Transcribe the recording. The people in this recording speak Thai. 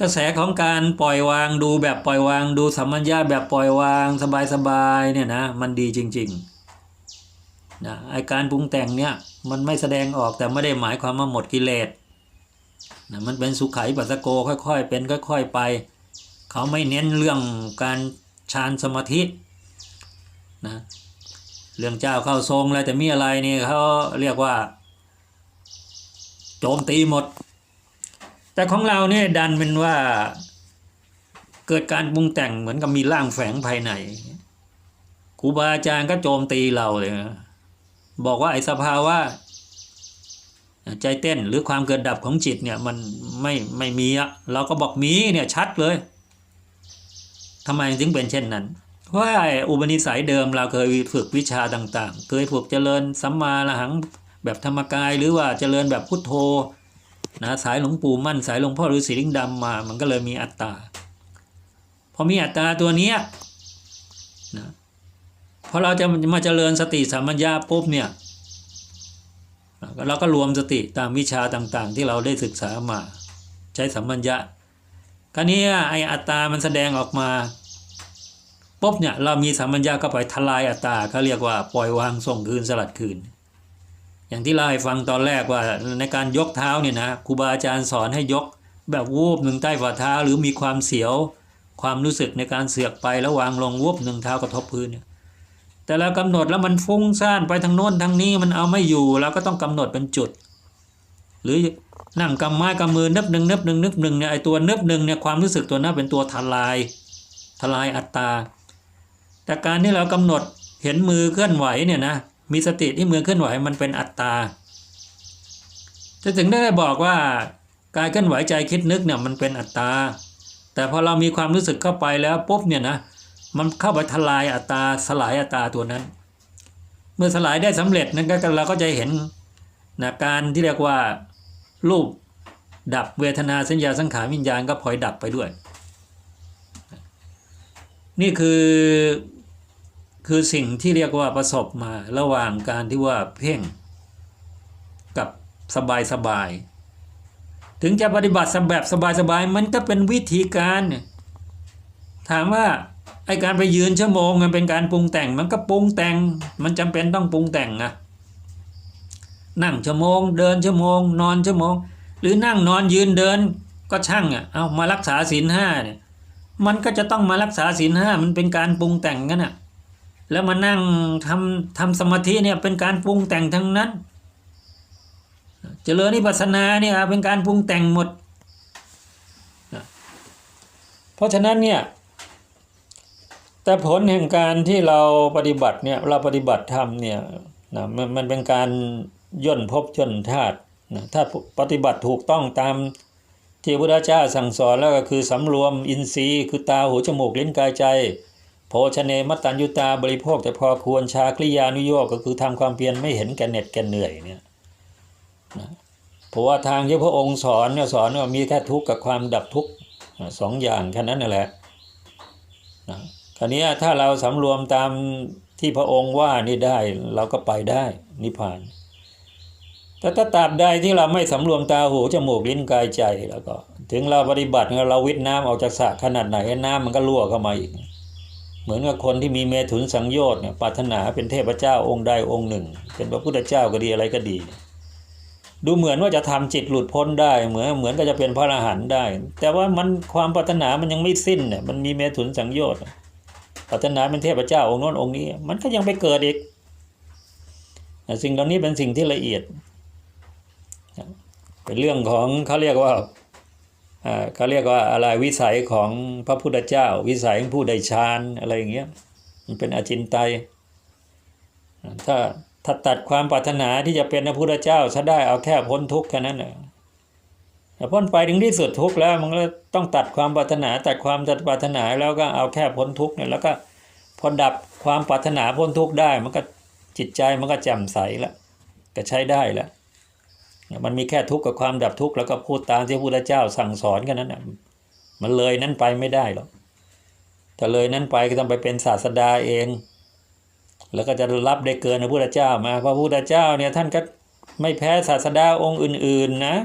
กระแสของการปล่อยวางดูแบบปล่อยวางดูสัมมัญญาแบบปล่อยวางสบายๆเนี่ยนะมันดีจริงๆนะไอการปรุงแต่งเนี่ยมันไม่แสดงออกแต่ไม่ได้หมายความว่าหมดกิเลสนะมันเป็นสุขัยปัสสโกค่อยๆ เป็นค่อย ๆไป เขาไม่เน้นเรื่องการฌานสมาธินะเรื่องเจ้าเข้าทรงอะไรแต่มีอะไรนี่เขาเรียกว่า โจมตีหมด แต่ของเราเนี่ยดันเป็นว่าเกิดการปรุงแต่งเหมือนกับมีร่างแฝงภายในครูบาอาจารย์ก็โจมตีเราเลยนะบอกว่าไอ้สภาวะใจเต้นหรือความเกิดดับของจิตเนี่ยมันไม่ไม่มีอะเราก็บอกมีเนี่ยชัดเลยทำไมถึงเป็นเช่นนั้น เพราะอุปนิสัยเดิมเราเคยฝึกวิชาต่าง ๆ เคยฝึกเจริญสัมมาละหังแบบธรรมกาย หรือว่าเจริญแบบพุทโธ นะสายหลวงปู่มั่นสายหลวงพ่อฤาษีลิงดำมา มันก็เลยมีอัตตาพอมีอัตตาตัวนี้นะพอเราจะมาเจริญสติสัมมัญญาปุ๊บเนี่ยเราก็รวมสติตามวิชาต่างๆ ที่เราได้ศึกษามา ใช้สัมมัญญาคราวนี้ไออัตตามันแสดงออกมาปุ๊บเนี่ยเรามีสัมมัญญาก็ไปทลายอัตตาเขาเรียกว่าปล่อยวางส่งคืนสลัดคืน อย่างที่เล่าให้ฟังตอนแรกว่าในการยกเท้าเนี่ยนะครูบาอาจารย์สอนให้ยกแบบวูบหนึ่งใต้ฝ่าเท้าหรือมีความเสียว ความรู้สึกในการเสือกไปแล้ววางลงวูบหนึ่งเท้ากระทบพื้นเนี่ยแต่เรากำหนดแล้วมันฟุ้งซ่านไปทางโน้นทางนี้มันเอาไม่อยู่เราก็ต้องกำหนดเป็นจุด หรือนั่งกำไม้กำมือนึบหนึ่งนึบหนึ่งนึบหนึ่งเนี่ยไอตัวนึบหนึ่งเนี่ยความรู้สึกตัวนั้นเป็นตัวทลายทลายอัตตาแต่การที่เรากำหนดเห็นมือเคลื่อนไหวเนี่ยนะ มีสติที่มือเคลื่อนไหวมันเป็นอัตตา จะถึงได้บอกว่ากายเคลื่อนไหวใจคิดนึกเนี่ยมันเป็นอัตตา แต่พอเรามีความรู้สึกเข้าไปแล้วปุ๊บเนี่ยนะมันเข้าไปทลายอัตตาสลายอัตตาตัวนั้น เมื่อสลายได้สำเร็จนั้นก็เราก็จะเห็นนะการที่เรียกว่ารูปดับเวทนาสัญญาสังขารวิญญาณก็พลอยดับไปด้วย นี่คือ คือสิ่งที่เรียกว่าประสบมาระหว่างการที่ว่าเพ่ง กับสบายสบาย ถึงจะปฏิบัติแบบสบายสบายมันก็เป็นวิธีการ ถามว่าไอการไปยืนชั่วโมงมันเป็นการปรุงแต่งมันก็ปรุงแต่ง มันจำเป็นต้องปรุงแต่งอะนั่งชั่วโมง เดินชั่วโมง นอนชั่วโมง หรือนั่งนอนยืนเดินก็ช่างอะเอามารักษาศีลห้าเนี่ยมันก็จะต้องมารักษาศีลห้ามันเป็นการปรุงแต่งกันอะ แล้วมานั่งทำทำสมาธิเนี่ยเป็นการปรุงแต่งทั้งนั้น เจริญนิพพานาเนี่ยเป็นการปรุงแต่งหมด เพราะฉะนั้นเนี่ยแต่ผลแห่งการที่เราปฏิบัติเนี่ยเราปฏิบัติธรรมเนี่ยนะมันมันเป็นการย่นภพย่นธาตุนะถ้าปฏิบัติถูกต้องตามที่พระพุทธเจ้าสั่งสอนแล้วก็คือสำรวมอินทรีย์ คือตาหูจมูกลิ้นกายใจ โภชเนมัตตัญยุตาบริโภค แต่พอควรชาคลิยานุโยกก็คือทำความเพียรไม่เห็นแก่เหน็ดแก่เหนื่อยเนี่ยนะเพราะว่าทางที่พระองค์สอนเนี่ยสอนว่ามีแค่ทุกข์กับความดับทุกข์สองอย่างแค่นั้นนั่นแหละนะคราวนี้ถ้าเราสำรวมตามที่พระองค์ว่านี่ได้เราก็ไปได้นิพพานแต่ถ้าตราบใดที่เราไม่สำรวมตาหูจมูกลิ้นกายใจแล้วก็ ถึงเราปฏิบัติเราวิทน้ำออกจากสระขนาดไหนน้ำมันก็รั่วเข้ามาอีก เหมือนกับคนที่มีเมถุนสังโยชน์เนี่ยปรารถนาเป็นเทพเจ้าองค์ใดองค์หนึ่ง เป็นพระพุทธเจ้าก็ดีอะไรก็ดี ดูเหมือนว่าจะทำจิตหลุดพ้นได้ เหมือนเหมือนก็จะเป็นพระอรหันต์ได้ แต่ว่ามันความปรารถนามันยังไม่สิ้นเนี่ยมันมีเมถุนสังโยชน์ปรารถนาเป็นเทพเจ้าองค์โน้นองค์นี้ มันก็ยังไปเกิดอีกสิ่งเหล่านี้เป็นสิ่งที่ละเอียดเป็นเรื่องของเขาเรียกว่า เขาเรียกว่าอะไรวิสัยของพระพุทธเจ้า วิสัยของผู้ได้ฌานอะไรอย่างเงี้ยมันเป็นอจินไตยถ้าถ้าตัดความปรารถนาที่จะเป็นพระพุทธเจ้าซะได้เอาแค่พ้นทุกข์แค่นั้นแหละพ้นไปถึงที่สุดทุกข์แล้วมันก็ต้องตัดความปรารถนาตัดความปรารถนาแล้วก็เอาแค่พ้นทุกข์เนี่ยแล้วก็พอดับความปรารถนาพ้นทุกข์ได้ มันก็จิตใจมันก็แจ่มใสแล้วก็ใช้ได้แล้ว มันมีแค่ทุกข์กับความดับทุกข์แล้วก็พูดตามที่พระพุทธเจ้าสั่งสอนกันนั้นนะมันเลยนั้นไปไม่ได้หรอกถ้าเลยนั้นไปก็ต้องไปเป็นศาสดาเอง แล้วก็จะรับได้เกินพระพุทธเจ้ามาพระพุทธเจ้าเนี่ยท่านก็ไม่แพ้ศาสดาองค์อื่น ๆ นะ